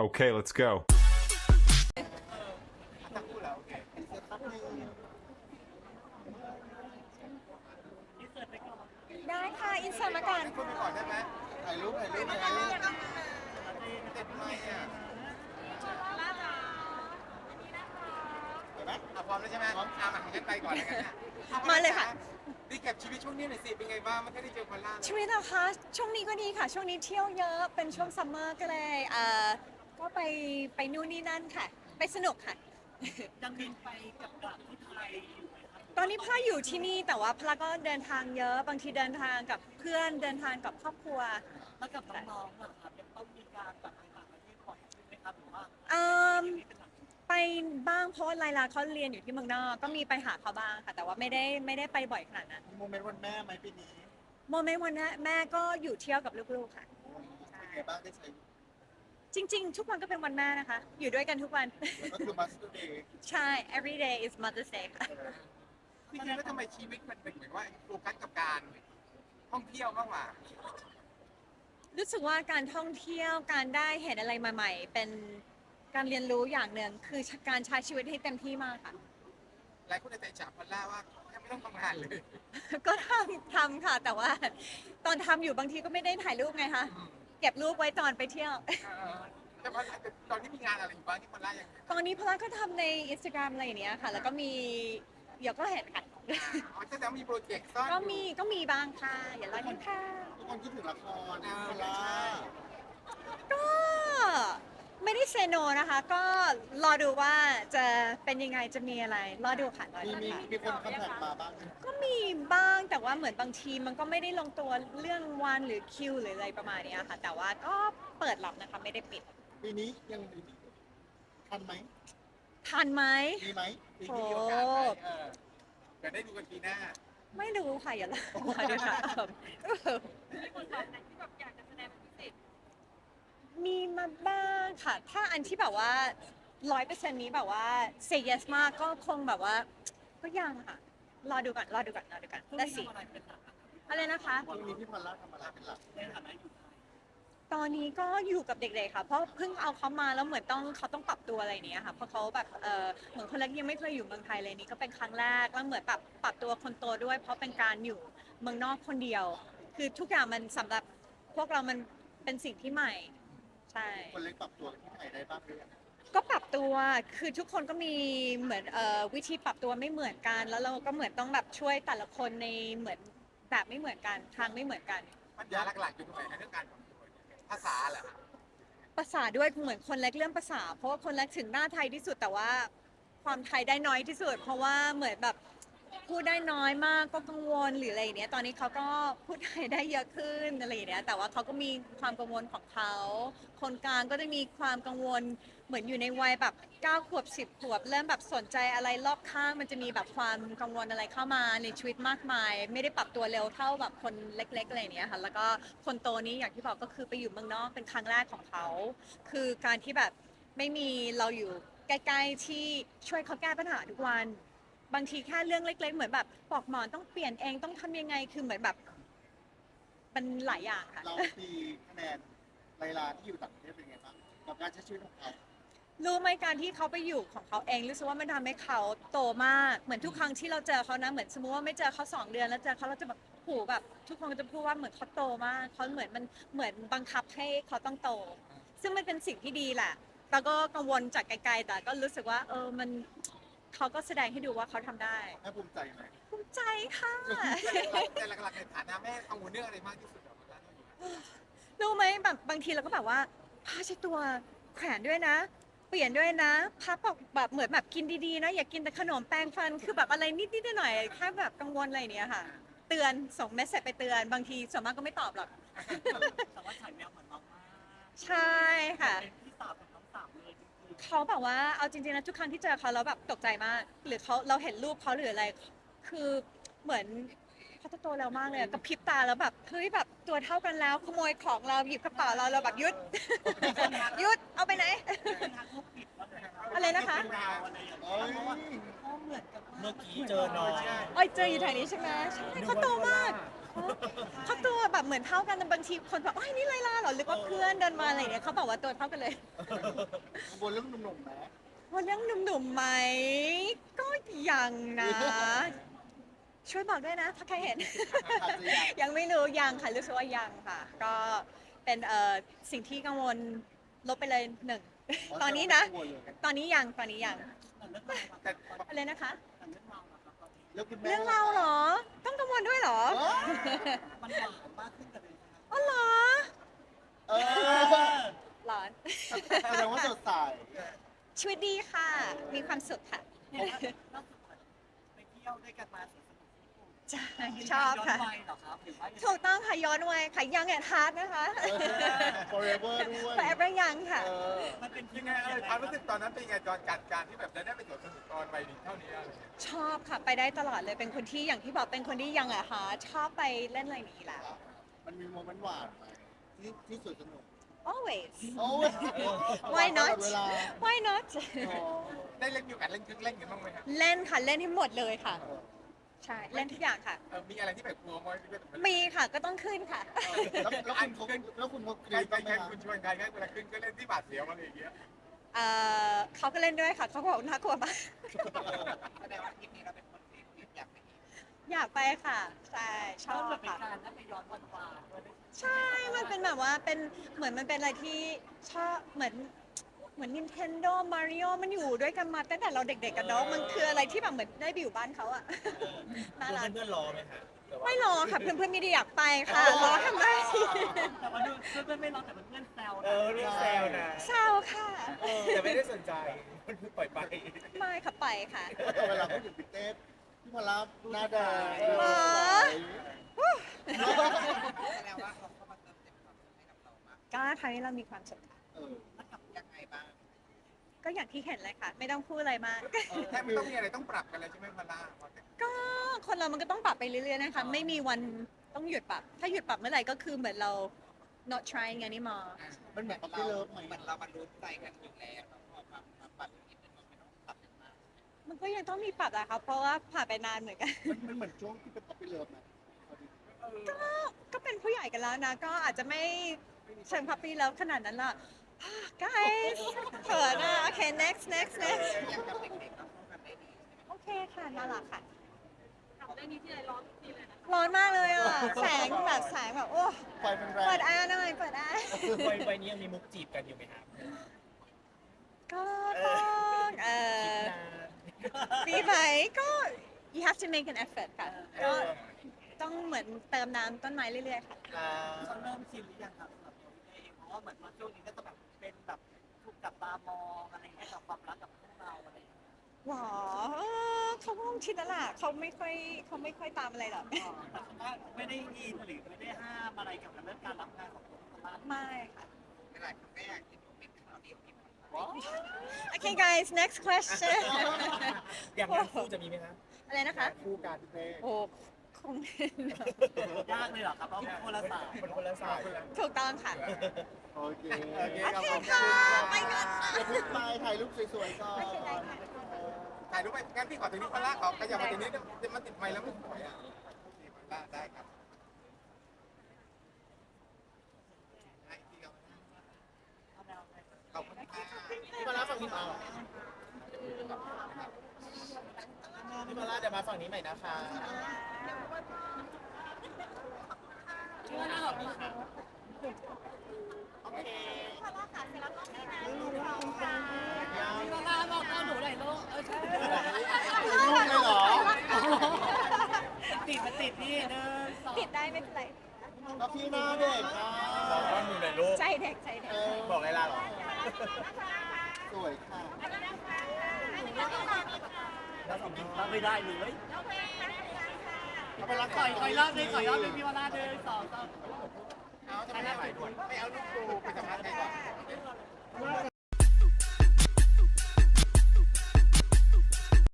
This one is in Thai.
Okay, let's go. ทั้งคู่แล้วโอเคได้ค่ะ อินเสิร์ตมาก่อนพูดไปก่อนได้ไหมถ่ายรูปถ่ายรูปถ่ายรูปเต็มไม่อะเห็นไหมอะพร้อมแล้วใช่ไหมพร้อมอะมางั้นไปก่อนแล้วกันนะมาเลยค่ะ รีแคปชีวิตช่วงนี้หน่อยสิ เป็นไงบ้างไม่ได้เจอคนล่า ชีวิตเหรอคะ ช่วงนี้ก็ดีค่ะ ช่วงนี้เที่ยวเยอะ เป็นช่วงซัมเมอร์ก็เลยเอ่อ ก็ไปไปนู่นนี่นั่นค่ะ ไปสนุกค่ะ ยังบินไปกับกลับที่ไทยอยู่ไหมครับตอนนี้พระอยู่ที่นี่แต่ว่าพระก็เดินทางเยอะบางทีเดินทางกับเพื่อนเดินทางกับครอบครัว แล้วกับน้องๆนะครับยังต้องมีการแบบไปต่างประเทศบ่อยขึ้นไหมครับหรือว่าเอิ่มไปบ้างเพราะว่าไลลาเขาเรียนอยู่ที่เมืองนอกก็มีไปหาเขาบ้างค่ะ แต่ว่าไม่ได้ไม่ได้ไปบ่อยขนาดนั้นมีโมเมนต์วันแม่ไหมปีนี้โมเมนต์วันนั้นแม่ก็อยู่เที่ยวกับลูกๆค่ะ เป็นไงบ้างได้ใช้ จริง ๆ ทุกวันก็เป็นวันแม่นะคะ อยู่ด้วยกันทุกวันก็คือมาสเตอร์เดย์ใช่ every day is Mother's Day ค่ะ จริงๆแล้วทำไมชีวิตมันเป็นเหมือนว่าโฟกัสกับการท่องเที่ยวมากกว่ารู้สึกว่าการท่องเที่ยวการได้เห็นอะไรใหม่ ๆ เป็นการเรียนรู้อย่างหนึ่งคือการใช้ชีวิตให้เต็มที่มากค่ะ หลายคนอาจจะอิจฉาพอลล่าว่าแทบไม่ต้องทำงานเลย ก็ทำทำค่ะ แต่ว่า ตอนทำอยู่บางทีก็ไม่ได้ถ่ายรูปไงคะ เก็บรูปไว้ตอนไปเที่ยว แต่พอตอนนี้มีงานอะไรอยู่บ้างที่พอลล่ายังตอนนี้พลังก็ทำใน Instagram อะไรอย่างเนี้ยค่ะ แล้วก็มีเดี๋ยวก็เห็นค่ะ อ๋อแสดงว่ามีโปรเจกต์ซ่อนก็มีก็มีบ้างค่ะอย่ารอดูค่ะ ทุกคนคิดถึงละครพอลล่า ก็ ไม่ได้เซโนนะคะ ก็รอดูว่าจะเป็นยังไงจะมีอะไร รอดูค่ะรอมีดูมีค่ะมีคนคอนแทคมาบ้างก็มีบ้างแต่ว่าเหมือนบางทีมันก็ไม่ได้ลงตัวเรื่องวันหรือคิวหรืออะไรประมาณเนี้ยค่ะ แต่ว่าก็เปิดรับนะคะไม่ได้ปิด ปีนี้ยังมีทันไหมทันไหม มีไหมปีนี้มีโอกาสไหมเออเดี๋ยวได้ดูกันปีหน้าไม่รู้ค่ะอย่ารอรอดูค่ะเออ มีมาบ้างค่ะ ถ้าอันที่แบบว่าร้อยเปอร์เซ็นต์นี้แบบว่า say yes มากก็คงแบบว่า ก็ยังค่ะ รอดูก่อนรอดูก่อนรอดูก่อนช่วงแล้วนี้สิทำอะไรเป็นหลักอะครับอะไรนะคะ ช่วงนี้พี่พอลล่าทำอะไรเป็นหลักในฐานะอยู่ไทยตอนนี้ก็อยู่กับเด็กๆค่ะ เพราะเพิ่งเอาเขามาแล้วเหมือนต้องเขาต้องปรับตัวอะไรอย่างเนี้ยค่ะ เพราะเขาแบบเออเหมือนคนเล็กยังไม่เคยอยู่เมืองไทยเลยนี่ก็เป็นครั้งแรกแล้วเหมือนปรับปรับตัวคนโตด้วย เพราะเป็นการอยู่เมืองนอกคนเดียว คือทุกอย่างมันสำหรับพวกเรามันเป็นสิ่งที่ใหม่ ใช่ คนเล็กปรับตัวที่ไทยได้บ้างหรือยังก็ปรับตัว คือทุกคนก็มีเหมือนเอ่อวิธีปรับตัวไม่เหมือนกัน แล้วเราก็เหมือนต้องแบบช่วยแต่ละคนในเหมือนแบบไม่เหมือนกัน ทางไม่เหมือนกัน ปัญญาหลักๆอยู่ตรงไหนในเรื่องการปรับตัวเนี่ยภาษาเหรอภาษาด้วยเหมือนคนเล็กเรื่องภาษา เพราะว่าคนเล็กถึงหน้าไทยที่สุดแต่ว่าความไทยได้น้อยที่สุด เพราะว่าเหมือนแบบ พูดได้น้อยมากก็กังวลหรืออะไรอย่างเนี้ยตอนนี้เขาก็พูดไทยได้เยอะขึ้นอะไรอย่างเนี้ยแต่ว่าเขาก็มีความกังวลของเขาคนกลางก็จะมีความกังวลเหมือนอยู่ในวัยแบบ9ขวบ10ขวบ เริ่มแบบสนใจอะไรรอบข้างมันจะมีแบบความกังวลอะไรเข้ามาในชีวิตมากมาย ไม่ได้ปรับตัวเร็วเท่าแบบคนเล็กๆอะไรอย่างเนี้ยค่ะแล้วก็คนโตนี้อย่างที่บอกก็คือไปอยู่เมืองนอกเป็นครั้งแรกของเขาคือการที่แบบไม่มีเราอยู่ใกล้ ๆ ที่ช่วยเขาแก้ปัญหาทุกวัน บางทีแค่เรื่องเล็ก ๆ เหมือนแบบปลอกหมอนต้องเปลี่ยนเองต้องทำยังไงคือเหมือนแบบมันหลายอย่างค่ะ เราตีคะแนนไลลาที่อยู่ต่างประเทศเป็นไงบ้างกับการใช้ชีวิตของเขา รู้ไหมการที่เขาไปอยู่ของเขาเองรู้สึกว่ามันทำให้เขาโตมากเหมือนทุกครั้งที่เราเจอเขานะเหมือนสมมติว่าไม่เจอเขาสองเดือนแล้วเจอเขาเราจะแบบโหแบบ ทุกคนก็จะพูดว่าเหมือนเขาโตมากเขาเหมือนมันเหมือนบังคับให้เขาต้องโต ซึ่งมันเป็นสิ่งที่ดีแหละแต่ก็กังวลจากไกลๆแต่ก็รู้สึกว่าเออมัน เขาก็แสดงให้ดูว่าเขาทำได้แม่ภูมิใจไหมภูมิใจค่ะ แต่หลักๆในฐานะแม่กังวลเรื่องอะไรมากที่สุดอะพอลล่าที่อยู่รู้ไหมแบบบางทีเราก็แบบว่าผ้าเช็ดตัวแขวนด้วยนะ เปลี่ยนด้วยนะพับออกแบบเหมือนแบบกินดีๆนะ อย่ากินแต่ขนมแป้งฟันคือแบบอะไรนิดๆหน่อยๆแค่แบบกังวลอะไรอย่างเนี้ยค่ะ เตือนส่งเมสเซจไปเตือนบางทีส่วนมากก็ไม่ตอบหรอกแต่ว่าฉายแววเหมือนน้องมากใช่ค่ะ เป็น เขาแบบว่าเอาจริงๆนะทุกครั้งที่เจอเขาแล้วแบบตกใจมาก หรือเขาเราเห็นรูปเขาหรืออะไร คือเหมือนเขาโตๆแล้วมากเลยอะกระพริบตาแล้วแบบเฮ้ยแบบตัวเท่ากันแล้วขโมยของเราหยิบกระเป๋าเราเราแบบหยุด หยุดเอาไปไหนๆเป็นทักลูกผิดว่าเป็นอะไรนะคะเป็นเราอะไรอย่างเงี้เอ้ยยเพราะว่าเขาเหมือนกันเมื่อกี้เจอน้อง อ้อยเจออยู่แถวนี้ใช่ไหมใช่เขาโตมาก เขาตัวแบบเหมือนเท่ากันแต่บางทีคนแบบอ้ยนี่ไลลาเหรอหรือว่าเพื่อนเดินมาอะไรอย่างเงี้ยเขาบอกว่าตัวเท่ากันเลยบนเรื่องหนุ่มๆไหมวันยังหนุ่มๆไหม ก็ยังนะ ช่วยบอกด้วยนะถ้าใครเห็น อาจจะอยากยังไม่รู้ยังค่ะรู้สึกว่ายังค่ะ ก็เป็นเอ่อสิ่งที่กังวลลบไปเลยหนึ่ง ตอนนี้นะตอนนี้ยังตอนนี้ยังแต่อะไรนะคะแล้วคุณแม่เรื่องเราเหรอ มันหวานมากขึ้นกับเลยอ๋อเหรอเออร้อนแสดงว่าสดใสชีวิตดีค่ะ มีความสุขค่ะเห็นว่าล่าสุดไปเที่ยวด้วยกันมาสวนสนุกญี่ปุ่น ใช่ชอบค่ะ ย้นวัยเหรอครับหรือว่ายังไงถูกต้องค่ะย้อนวัยค่ะยังแอนฮาร์ดนะคะเออ forever ด้วย forever ยังค่ะ เออมันเป็นยังไงเออความรู้สึกตอนนั้นเป็นยังไงตอนการการที่แบบได้ได้ไปสวนสนุกตอนวัยเท่านี้อะไรอย่างเงี้ยชอบค่ะไปได้ตลอดเลยเป็นคนที่อย่างที่บอกเป็นคนที่ยังอะฮะชอบไปเล่นอะไรอย่างนี้แล้วมันมีโมเมนต์หวานไหมที่ที่สวนสนุก always โอ้ย Why not? ตลอดเวลา why not อ๋อได้เล่นอยู่กันเล่นเครื่องเล่นกันบ้างไหมครับ เล่นค่ะเล่นให้หมดเลยค่ะ ใช่เล่นทุกอย่างค่ะ เออมีอะไรที่แบบกลัวไหมที่แบบมีค่ะก็ต้องขึ้นค่ะ แล้วแล้วคุณเขาแล้วคุณเขากใครรี๊ดใครบ้างไหมใครคะคุณชวนใครใครเวลาขึ้นก็เล่นที่บาดเสียวอะไรอย่างเงี้ยเอ่อเขาก็เล่นด้วยค่ะเขาก็บอกน่ากลัวมากแสดงว่าทริปนี้เราเป็นคนที่อยากไปอยากไปค่ะใช่ชชออบบแบบเป็นค่ะการได้ไปย้อนวันวานด้วย ใช่มันเป็นแบบว่าเป็นเหมือนมันเป็นอะไรที่ชอบเหมือน เหมือน Nintendo Mario มันอยู่ด้วยกันมาตั้งแต่เราเด็กๆกันเนาะมันคืออะไรที่แบบเหมือนได้ไปอยู่บ้านเขาอะ น่ารัก เพื่อนๆรอไหมคะแต่ว่าไม่รอค่ะเพื่อนๆไม่ได้อยากไปค่ะรอทำไมแต่ว่าเพื่อนๆไม่ร้องแต่เพื่อนๆแซวเอนะอเรื่องแซวนะเศร้าค่ะเออแต่ไม่ได้สนใจมันคือปล่อยไป ไม่ค่ะไปค่ะแต่เวลาเขาอยู่พิเต้พี่มารับหน้าแดงหรอ แสดงว่าเขาเข้ามาเติมเต็มความสุขให้กับเรามากก็ทำให้เรามีความสุขค่ะ เออยังไงบ้าง ก็อย่างที่เห็นเลยค่ะ ไม่ต้องพูดอะไรมากแค่ไม่ต้องมีอะไรต้องปรับกันเลยใช่ไหมพาร่าก็คนเรามันก็ต้องปรับไปเรื่อยๆนะคะไม่มีวันต้องหยุดปรับ ถ้าหยุดปรับเมื่อไหร่ก็คือเหมือนเรา not trying anymore มันเหมือนป๊อปปี้เลิฟไหม เหมือนเรามารู้ใจกันอยู่แล้วแล้วพอมามาปรับนิดนึงมันไม่ต้องปรับกันมากมันก็ยังต้องมีปรับอะค่ะเพราะว่าผ่านไปนานเหมือนกัน มันมันเหมือนช่วงที่เป็นป๊อปปี้เลิฟไหมเอาดิก็เป็นผู้ใหญ่กันแล้วนะ ก็อาจจะไม่เชิงพับปี้แล้วขนาดนั้นล่ะ guys เขินอะโอเค next next next ยังกับเด็กๆก็เข้ากันได้ดีโอเคค่ะน่ารักค่ะร้อนมากเลยอะ แสงแบบแสงแบบ โอ้ ไฟมันแรงเปิดแอร์หน่อย เปิดแอร์ วัยวัยนี้ยังมีมุกจีบกันอยู่ไหมครับก็ต้องเอ่อปีใหม่ก็ you have to make an effort ค่ะ ก็ต้องเหมือนเติมน้ำต้นไม้เรื่อยๆค่ะอ่าเขาเริ่มชินหรือยังครับสำหรับตัวพี่เองเพราะว่าเหมือนว่าช่วงนี้ก็จะแบบเป็นแบบถูก จับตามองอะไรอย่างเงี้ยกับความรักกับพวกเราอะไรอย่างเงี้ยหรอเออเขาคงชินแล้วล่ะเขาไม่ค่อยเขาไม่ค่อยตามอะไรหรอก อ๋อแต่เขาก็ไม่ได้ยินหรือไม่ได้ห้ามอะไรเกี่ยวกับเรื่องการรับงานของตัวเขาบ้างไม่ค่ะหลายคนก็อยากเห็นเป็นข่าวเดียวที่มันโอเค guys next question อย่างงานคู่จะมีไหมครับอะไรนะคะ คู่กันเต้โอ้ คงยากเลยเหรอครับเพราะเป็นคนละสายมันคนละสายถูกต้องค่ะ โอเคโอเคโอเคค่ะไปกันค่ะอย่าเพิ่งไปถ่ายรูปสวยๆก่อนโอเคได้ค่ะ ถ่ายรูปไปงั้นพี่ขอตรงนี้พาร่าขอขยับมาตรงนี้จะมาติดไมค์แล้วไม่สวยอะโอเคพาร่าได้ครับให้พี่เอาเอาแนวไหนขอบคุณค่ะพี่มารับฝั่งนี้มาพี่มาล่าเดี๋ยวมาฝั่งนี้ใหม่นะคะ โอเคพี่ลาบอกเอาหนูหน่อยลูกเออใช่ลูกเลยเหรอติดมันติดพี่เดินสองผิดได้ไม่เป็นไรก็พี่หน้าเด็กนะบอกว่าหนูหน่อยลูกใจเด็กใจเด็เอกอบอกไงล่ะหรอสวยค่ะแล้วผมกินรับไม่ได้เลยเเอาไปรักขออีกขอยรอบหนึงขอยรอบหนึงพี่วราเดินสองสาม เอาทำไม่เอาไม่เอาลูกดูไปสัมภาษณ์ใครก่อน